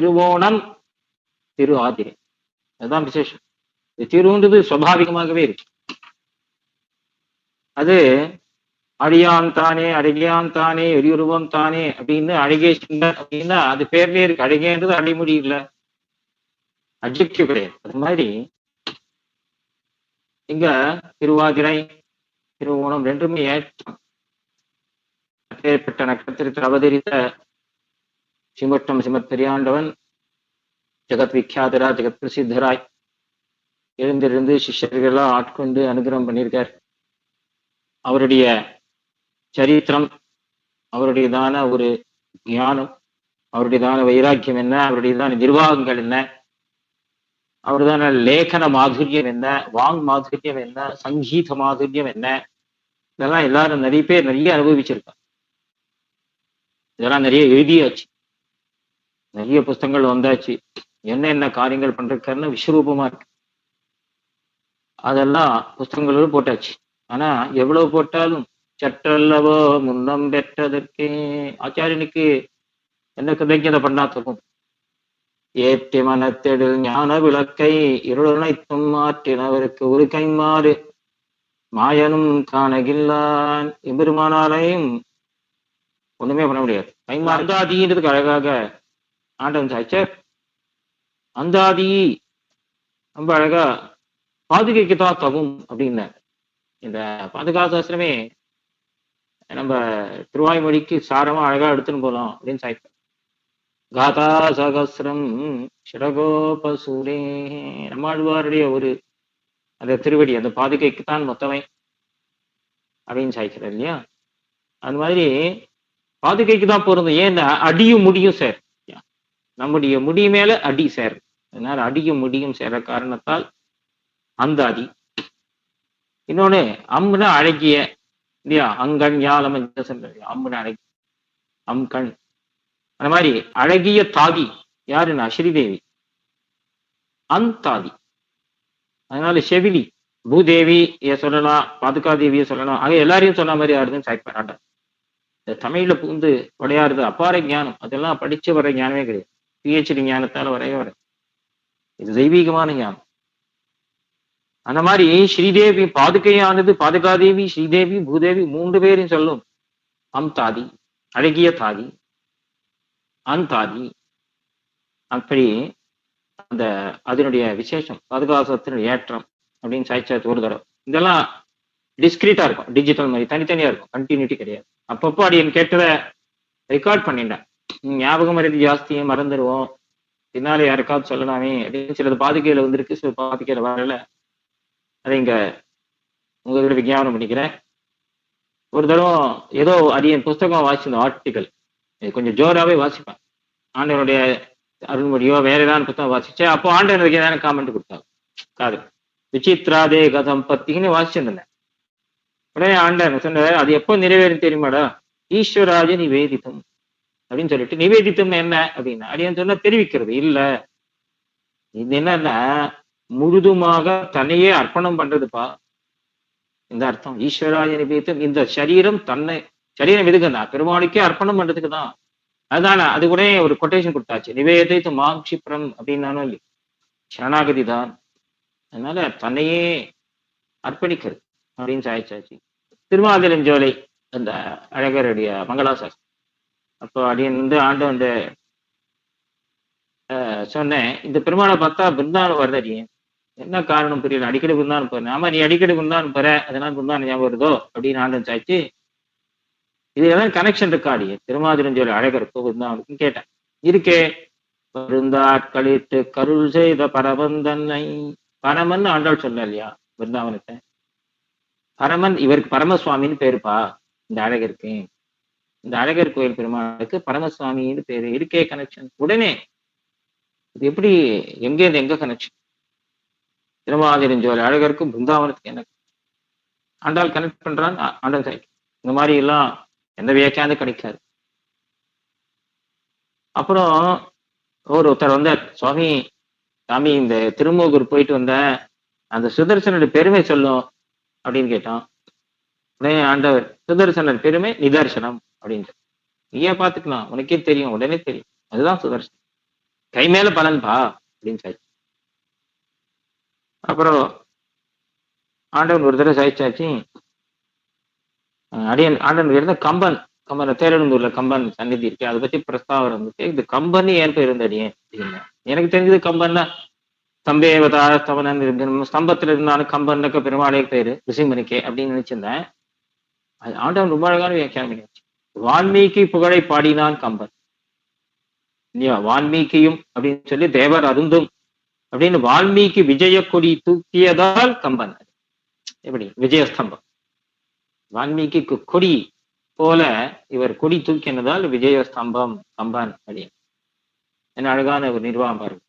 திருவோணம் திரு ஆதிரை. அதுதான் விசேஷம். இது திருன்றது சுவாபாவிகமாகவே இருக்கு. அது அடியான் தானே அழகியான் தானே எரியுருவம் தானே அப்படின்னு அழகே அப்படின்னா அது பேர்லயே இருக்கு. அழகேன்றது அடிமுடி இல்லை. அட்ஜெக்டிவ் கிடையாது. அது மாதிரி இங்க திருவாதிரை திருவோணம் ரெண்டுமே ஏற்றம். நட்சத்திரத்தில் அவதரித்த சிமட்டம் சிமத் பெரியாண்டவன் ஜெகத் விக்யாதரா ஜெகத் பிரசித்தராய் எழுந்திருந்து சிஷ்யர்களாக ஆட்கொண்டு அனுகிரகம் பண்ணியிருக்கார். அவருடைய சரித்திரம் அவருடையதான ஒரு ஞானம் அவருடையதான வைராக்கியம் என்ன அவருடையதான நிர்வாகங்கள் என்ன அவருதான லேகன மாதுரியம் என்ன வாங் மாதுரியம் என்ன சங்கீத மாதுரியம் என்ன இதெல்லாம் எல்லாரும் நிறைய பேர் நிறைய அனுபவிச்சிருக்காங்க. இதெல்லாம் நிறைய எழுதியாச்சு. நிறைய புஸ்தகங்கள் வந்தாச்சு. என்ன என்ன காரியங்கள் பண்றதுக்காருன்னு விஸ்வரூபமா இருக்கு. அதெல்லாம் புஸ்தகங்களும் போட்டாச்சு. ஆனா எவ்வளவு போட்டாலும் சற்றல்லவோ முன்னம் பெற்றதற்கே ஆச்சாரியனுக்கு என்ன கிருதஜதை பண்ணா ஏற்றி மனத்தெடு ஞான விளக்கை இருளனைத்தும் மாற்றினவருக்கு ஒரு கைமாறு மாயனும் காணகில்லான் எம்பெருமானாலையும் ஒண்ணுமே பண்ண முடியாது. கைமாறு அதிகிறதுக்கு அழகாக ஆண்டவன் சாய்ச்சார் அந்தாதி ரொம்ப அழகா பாதுகைக்குதான் தகும் அப்படின்னார் இந்த பாதுகா நம்ம திருவாய்மொழிக்கு சாரமா அழகா எடுத்துன்னு போலாம் அப்படின்னு சாய்ப்பார் காதா சகசிரம் ஷடகோபசூரே நம்மாழ்வாருடைய ஒரு அந்த திருவடி அந்த பாதுகைக்கு தான் மொத்தமே அப்படின்னு சாய்க்கிறார் இல்லையா? அந்த மாதிரி பாதுகைக்கு தான் பொருந்தும் ஏன்னா அடியும் முடியும் சார். நம்முடைய முடி மேல அடி சேர். அதனால அடியும் முடியும் சேர காரணத்தால் அந்த அடி. இன்னொன்னு அம்புனா அழகிய இல்லையா? அங்கண் யாழம் சொல்றது அம்முனா அழகி அம் கண் அந்த மாதிரி அழகிய தாதி யாருன்னா? ஸ்ரீதேவி. அந்தாதி அதனால செவிலி பூதேவி சொல்லலாம் பாதுகாதேவியை சொல்லலாம். ஆக எல்லாரையும் சொன்ன மாதிரி யாருதுன்னு சாய்ப்பாராண்டா இந்த தமிழ்ல புகுந்து விளையாடுறது அப்பார ஞானம். அதெல்லாம் படிச்சு வர ஞானமே கிடையாது. பிஹெச்டி ஞானத்தால வரைய வர இது தெய்வீகமான ஞானம். அந்த மாதிரி ஸ்ரீதேவி பாதுகையானது பாதுகாதேவி ஸ்ரீதேவி பூதேவி மூன்று பேரையும் சொல்லும். அம் தாதி அழகிய தாதி அந்தாதி அப்படி அந்த அதனுடைய விசேஷம் பாதுகாசத்தினுடைய ஏற்றம் அப்படின்னு சாய்ச்சாச்சு ஒரு தடவை. இதெல்லாம் டிஸ்கிரீட்டா இருக்கும் டிஜிட்டல் மாதிரி தனித்தனியா இருக்கும் கண்டினியூட்டி கிடையாது. அப்பப்போ அப்படி என் கேட்டதை ரெக்கார்ட் பண்ணிட்டேன். ஞாபகம் மருந்து ஜாஸ்தியும் மறந்துடுவோம். பின்னால யாருக்காவது சொல்லலாமே அப்படின்னு சிலது பாதிக்கையில வந்திருக்கு. சில பாதிக்கையில வரல. அதை இங்க உங்களோட விஞ்ஞாபனம் பண்ணிக்கிறேன். ஒரு தடவை ஏதோ அடியன் புஸ்தகம் வாசிச்சிருந்தோம் ஆர்டிக்கல் கொஞ்சம் ஜோராகவே வாசிப்பேன். ஆண்டவனுடைய அருள்மொழியோ வேற ஏதாவது புத்தகம் வாசிச்சேன் அப்போ ஆண்டவனுக்கு ஏதாவது காமெண்ட் கொடுத்தாங்க காது. விசித்ராதே கதம் பத்தின்னு வாசிச்சிருந்தேன். உடனே ஆண்டவன் சொன்னார்? அது எப்போ நிறைவேறும் தெரியுமாடா? ஈஸ்வராஜ நிவேதித்தம் அப்படின்னு சொல்லிட்டு நிவேதித்தம் என்ன அப்படின்னா அடியன் சொன்னா தெரிவிக்கிறது இல்ல. இது என்னன்னா முழுதுமாக தன்னையே அர்ப்பணம் பண்றதுப்பா. இந்த அர்த்தம். ஈஸ்வராஜ நிவேதித்தம் இந்த சரீரம் தன்னை சரீரம் எதுக்குன்னா பெருமாளுக்கே அர்ப்பணம் பண்றதுக்கு தான். அதுதானே அது கூட ஒரு கொட்டேஷன் கொடுத்தாச்சு. நிவேதித்து மாம் கஷிப்ரம் அப்படின்னாலும் இல்லை. சரணாகதி தான். அதனால தன்னையே அர்ப்பணிக்கிறது அப்படின்னு சாய்ச்சாச்சு திருமாதிரஞ்சோலை அந்த அழகருடைய மங்களாசாஸ்திரம். அப்போ அடியன் வந்து ஆண்டு வந்து சொன்னேன். இந்த பெருமாளை பார்த்தா பிருந்தாவனம் வருது அடியன் என்ன காரணம் புரியல. அடிக்கடி பிருந்தாவனம் போறேன். ஆமா நீ அடிக்கடி பிருந்தாவனம் போற. அதனால பிருந்தாவனம் ஞாபகம் வருதோ? அப்படின்னு ஆண்டு சாய்ச்சி இது ஏதாவது கனெக்ஷன் இருக்கா அடியே திருமாதிரஞ்சோலை அழகர் பிருந்தாவனுக்கும் கேட்டேன். இருக்கே பெருந்தாட்களிட்டு கருள் செய்த பரமந்தன்னை. பரமன் ஆண்டாள் சொல்ல இல்லையா பிருந்தாவனத்தை? பரமன் இவருக்கு பரமசுவாமின்னு பேருப்பா இந்த அழகருக்கு. இந்த அழகர் கோயில் பெருமாளுக்கு பரமசுவாமின்னு பேரு இருக்கே கனெக்ஷன் உடனே இது எப்படி எங்க இருந்து எங்க கனெக்ஷன் திருமாதிரிஞ்சோல் அழகருக்கும் பிருந்தாவனத்துக்கு என்ன ஆண்டாள் கனெக்ட் பண்றான் ஆண்டாள் சாய் இந்த மாதிரி எல்லாம் எந்த வியக்காந்து கிடைக்காது. அப்புறம் ஒரு ஒருத்தர் வந்தார் சுவாமி சாமி இந்த திருமூகூர் போயிட்டு வந்தேன் அந்த சுதர்சனோட பெருமை சொல்லும் அப்படின்னு கேட்டான். உடனே ஆண்டவர் சுதர்சனர் பெருமை நிதர்சனம். அப்படின்ட்டு. நீயே பார்த்துக்கலாம் உனக்கே தெரியும். உடனே தெரியும். அதுதான் சுதர்ஷன் கை மேல பலன்பா அப்படின்னு சாய்ச்சி அப்புறம் ஆண்டவன் ஒரு தடவை சாய்ச்சாச்சு. அடியன் ஆண்டவன் இருந்த கம்பன். கம்பன் தேரழுந்தூர்ல கம்பன் சந்நிதி இருக்கு. அதை பத்தி பிரஸ்தாவம் இருந்துச்சு இது கம்பன் ஏன் பேர் இருந்தடியேன் அப்படின்னு எனக்கு தெரிஞ்சது கம்பன்னா ஸ்தம்பேவதா ஸ்தவனன் இருக்கு ஸ்தம்பத்துல இருந்தாலும் கம்பன் பெருமாளே பேரு ரிசிமனுக்கே அப்படின்னு நினைச்சிருந்தேன். அது ஆண்டவன் ரொம்ப அழகான வியாக்கியானம் பண்ணியாச்சு வால்மீகி புகழை பாடினான் கம்பன். இல்லையா வால்மீகியும் அப்படின்னு சொல்லி தேவர் அருந்தும் அப்படின்னு வால்மீகி விஜய கொடி தூக்கியதால் கம்பன் எப்படி? விஜயஸ்தம்பம். வால்மீகிக்கு கொடி போல இவர் கொடி தூக்கினதால் விஜயஸ்தம்பம் கம்பன் அப்படின்னு. என்ன அழகான ஒரு நிர்வாகம் பாருங்க.